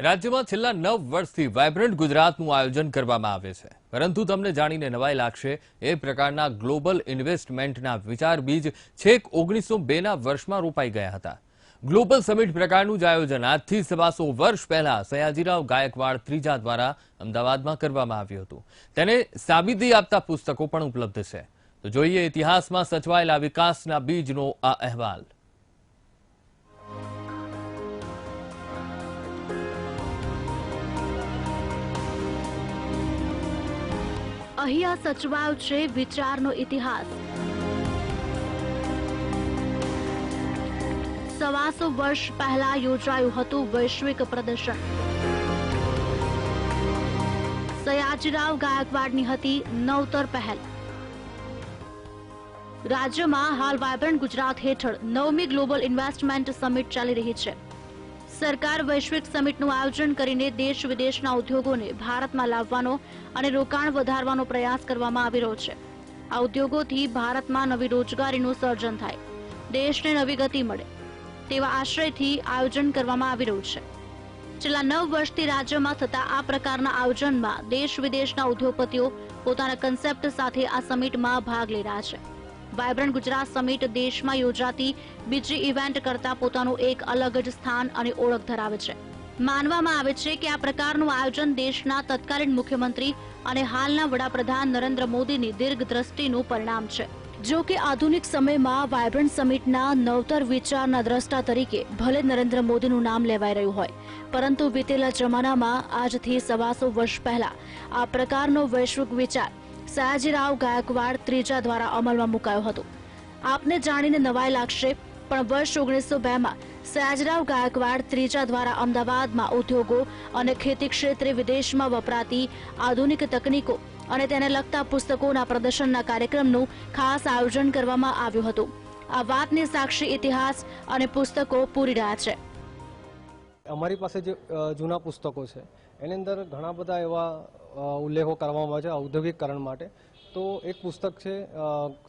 રાજ્યમાં છેલ્લા નવ વર્ષથી વાયબ્રન્ટ ગુજરાતનું આયોજન કરવામાં આવે છે. પરંતુ તમને જાણીને નવાઈ લાગશે, એ પ્રકારના ગ્લોબલ ઇન્વેસ્ટમેન્ટના વિચાર બીજ છેક ઓગણીસો બેના વર્ષમાં રોપાઈ ગયા હતા. ગ્લોબલ સમિટ પ્રકારનું જ આયોજન આજથી સવાસો વર્ષ પહેલા સયાજીરાવ ગાયકવાડ ત્રીજા દ્વારા અમદાવાદમાં કરવામાં આવ્યું હતું. તેને સાબિતી આપતા પુસ્તકો પણ ઉપલબ્ધ છે. તો જોઈએ ઇતિહાસમાં સચવાયેલા વિકાસના બીજનો આ અહેવાલ. અહીંયા સચવાયો છે વિચારનો ઇતિહાસ. સવાસો વર્ષ પહેલા યોજાયું હતું વૈશ્વિક પ્રદર્શન. સયાજીરાવ ગાયકવાડની હતી નવતર પહેલ. રાજ્યમાં હાલ વાયબ્રન્ટ ગુજરાત હેઠળ નવમી ગ્લોબલ ઇન્વેસ્ટમેન્ટ સમિટ ચાલી રહી છે. સરકાર વૈશ્વિક સમિટનું આયોજન કરીને દેશ વિદેશના ઉદ્યોગોને ભારતમાં લાવવાનો અને રોકાણ વધારવાનો પ્રયાસ કરવામાં આવી રહ્યો છે. આ ઉદ્યોગોથી ભારતમાં નવી રોજગારીનું સર્જન થાય. દેશને નવી ગતિ મળે. તેવા આશ્રયથી આયોજન કરવામાં આવી રહ્યું છે. છેલ્લા નવ વર્ષથી રાજ્યમાં થતા આ પ્રકારના આયોજનમાં દેશ વિદેશના ઉદ્યોગપતિઓ પોતાના કન્સેપ્ટ સાથે આ સમિટમાં ભાગ લઈ રહ્યા છે. વાયબ્રન્ટ ગુજરાત સમિટ દેશમાં યોજાતી બીજી ઇવેન્ટ કરતા પોતાનું એક અલગ જ સ્થાન અને ઓળખ ધરાવે છે. માનવામાં આવે છે કે આ પ્રકારનું આયોજન દેશના તત્કાલીન મુખ્યમંત્રી અને હાલના વડાપ્રધાન નરેન્દ્ર મોદીની દીર્ઘ દ્રષ્ટિનું પરિણામ છે. જો કે આધુનિક સમયમાં વાયબ્રન્ટ સમિટના નવતર વિચારના દ્રષ્ટા તરીકે ભલે નરેન્દ્ર મોદીનું નામ લેવાઈ રહ્યું હોય, પરંતુ વીતેલા જમાનામાં આજથી સવાસો વર્ષ પહેલા આ પ્રકારનો વૈશ્વિક વિચાર સયાજીરાવ ગાયકવાડ ત્રીજા દ્વારા અમલમાં મુકાયો હતો. આપને જાણીને નવાઈ લાગશે, પણ વર્ષ ઓગણીસો બેમાં સયાજીરાવ ગાયકવાડ ત્રીજા દ્વારા અમદાવાદમાં ઉદ્યોગો અને ખેતી ક્ષેત્રે વિદેશમાં વપરાતી આધુનિક તકનીકો અને તેને લગતા પુસ્તકોના પ્રદર્શનના કાર્યક્રમનું ખાસ આયોજન કરવામાં આવ્યું હતું. આ વાતની સાક્ષી ઇતિહાસ અને પુસ્તકો પૂરી રહ્યા છે. અમારી પાસે જે જૂના પુસ્તકો છે, એની અંદર ઘણા બધા એવા ઉલ્લેખો કરવામાં આવે છે ઔદ્યોગિકરણ માટે. તો એક પુસ્તક છે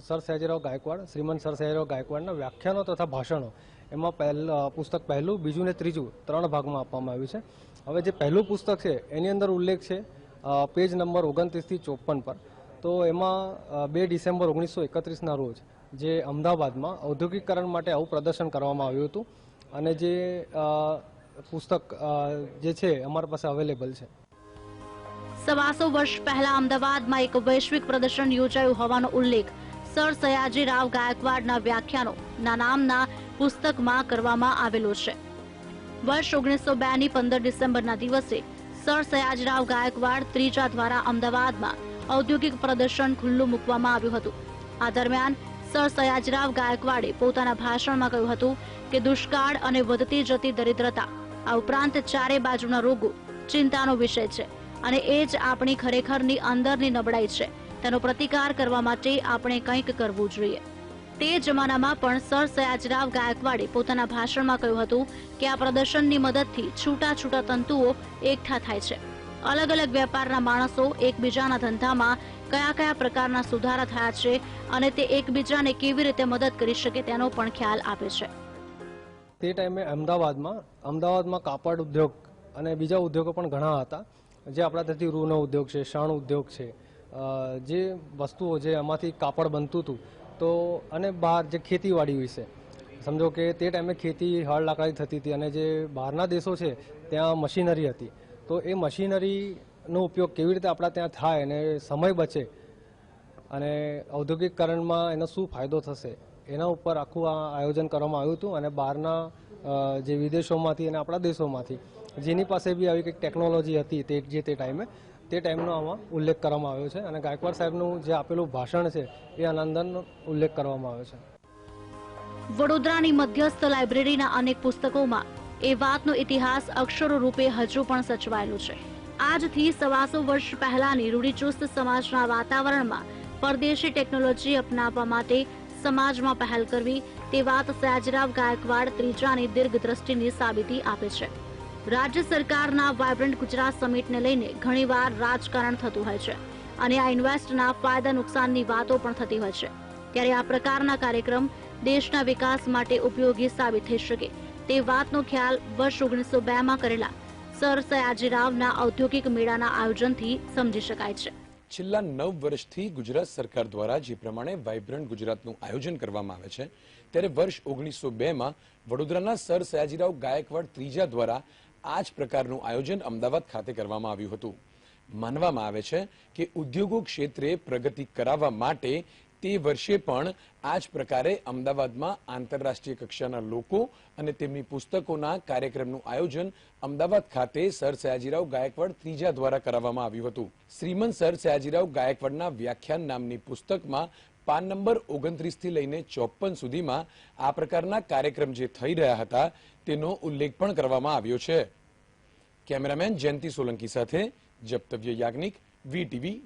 સર સયાજીરાવ ગાયકવાડ, શ્રીમંત સર સયાજીરાવ ગાયકવાડના વ્યાખ્યાનો તથા ભાષણો. એમાં પહેલ પુસ્તક પહેલું, બીજું ને ત્રીજું ત્રણ ભાગમાં આપવામાં આવ્યું છે. હવે જે પહેલું પુસ્તક છે, એની અંદર ઉલ્લેખ છે પેજ નંબર ઓગણત્રીસથી ચોપન પર. તો એમાં બે ડિસેમ્બર ઓગણીસો એકત્રીસના રોજ જે અમદાવાદમાં ઔદ્યોગિકરણ માટે આવું પ્રદર્શન કરવામાં આવ્યું હતું. અને જે પુસ્તક જે છે, અમારી પાસે અવેલેબલ છે. સવાસો વર્ષ પહેલા અમદાવાદમાં એક વૈશ્વિક પ્રદર્શન યોજાયું હોવાનો ઉલ્લેખ સર સયાજી રાવ ગાયકવાડના વ્યાખ્યાનો નામના પુસ્તકમાં કરવામાં આવેલો છે. વર્ષ ઓગણીસો બે ની પંદર ડિસેમ્બરના દિવસે સર સયાજીરાવ ગાયકવાડ ત્રીજા દ્વારા અમદાવાદમાં ઔદ્યોગિક પ્રદર્શન ખુલ્લું મૂકવામાં આવ્યું હતું. આ દરમિયાન સર સયાજીરાવ ગાયકવાડે પોતાના ભાષણમાં કહ્યું હતું કે દુષ્કાળ અને વધતી જતી દરિદ્રતા આ ઉપરાંત ચારે બાજુના રોગો ચિંતાનો વિષય છે. અને એ જ આપણી ખરેખરની અંદરની નબળાઈ છે. તેનો પ્રતિકાર કરવા માટે આપણે કંઈક કરવું જોઈએ. તે જમાનામાં પણ સર સયાજરાવ ગાયકવાડે પોતાના ભાષણમાં કહ્યું હતું કે આ પ્રદર્શનની મદદથી છૂટા છૂટા તંતુઓ એકઠા થાય છે. અલગ અલગ વેપારના માણસો એકબીજાના ધંધામાં કયા કયા પ્રકારના સુધારા થયા છે અને તે એકબીજાને કેવી રીતે મદદ કરી શકે તેનો પણ ખ્યાલ આપે છે. તે ટાઈમે અમદાવાદમાં અમદાવાદમાં કાપડ ઉદ્યોગ અને બીજા ઉદ્યોગો પણ ઘણા હતા. જે આપણા ત્યાંથી રૂનો ઉદ્યોગ છે, શણ ઉદ્યોગ છે જે વસ્તુઓ જે એમાંથી કાપડ બનતું હતું, તો અને બહાર જે ખેતીવાડી વિશે સમજો કે તે ટાઈમે ખેતી હળ લાકડાથી થતી હતી અને જે બહારના દેશો છે, ત્યાં મશીનરી હતી. તો એ મશીનરીનો ઉપયોગ કેવી રીતે આપણા ત્યાં થાય અને સમય બચે અને ઔદ્યોગિકરણમાં એનો શું ફાયદો થશે, એના ઉપર આખું આ આયોજન કરવામાં આવ્યું હતું અને બહારના જે વિદેશોમાંથી અને આપણા દેશોમાંથી, જેની પાસે બી આવી કંઈક ટેકનોલોજી હતી તે, જે તે ટાઈમે તે ટાઈમનો આમાં ઉલ્લેખ કરવામાં આવ્યો છે અને ગાયકવાડ સાહેબનું જે આપેલું ભાષણ છે એ આનંદનનો ઉલ્લેખ કરવામાં આવ્યો છે. વડોદરાની મધ્યસ્થ લાઇબ્રેરીના અનેક પુસ્તકોમાં એ વાતનો ઇતિહાસ અક્ષરો રૂપે હજુ પણ સચવાયેલો છે. આજથી સવાસો વર્ષ પહેલાની રૂઢિચુસ્ત સમાજના વાતાવરણમાં પરદેશી ટેકનોલોજી અપનાવવા માટે સમાજમાં પહેલ કરવી તે વાત સયાજરાવ ગાયકવાડ ત્રીજાની દીર્ઘ દ્રષ્ટિની સાબિતી આપે છે. રાજ્ય સરકારના વાયબ્રન્ટ ગુજરાત સમિટને લઈને ઘણીવાર રાજકારણ થતું હોય છે અને આ ઇન્વેસ્ટના ફાયદા નુકસાનની વાતો પણ થતી હોય છે. ત્યારે આ પ્રકારના કાર્યક્રમ દેશના વિકાસ માટે ઉપયોગી સાબિત થઈ શકે તે વાતનો ખ્યાલ વર્ષ ઓગણીસો બેમાં કરેલા સર સયાજીરાવના ઔદ્યોગિક મેળાના આયોજનથી સમજી શકાય છે. છેલ્લા નવ વર્ષથી ગુજરાત સરકાર દ્વારા જે પ્રમાણે વાઇબ્રન્ટ ગુજરાતનું આયોજન કરવામાં આવે છે, ત્યારે વર્ષ ઓગણીસો બેમાં વડોદરાના સર સયાજીરાવ ગાયકવાડ ત્રીજા દ્વારા આ જ પ્રકારનું આયોજન અમદાવાદ ખાતે કરવામાં આવ્યું હતું. માનવામાં આવે છે કે ઉદ્યોગો ક્ષેત્રે પ્રગતિ કરાવવા માટે તે વર્ષે પણ આ જ પ્રકારે અમદાવાદમાં આંતરરાષ્ટ્રીય કક્ષાના લોકો અને તેમની પુસ્તકોના કાર્યક્રમનું આયોજન અમદાવાદ ખાતે સર સયાજીરાવ ગાયકવાડ ત્રીજા દ્વારા કરાવવામાં આવ્યું હતું. શ્રીમંત સર સયાજીરાવ ગાયકવાડના વ્યાખ્યાન નામની પુસ્તકમાં પાન નંબર ઓગણત્રીસથી લઈને ચોપન સુધીમાં આ પ્રકારના કાર્યક્રમ જે થઈ રહ્યા હતા તેનો ઉલ્લેખ પણ કરવામાં આવ્યો છે. કેમેરામેન જયંતિ સોલંકી સાથે જપ્તવ્ય યાજ્ઞિક વીટીવી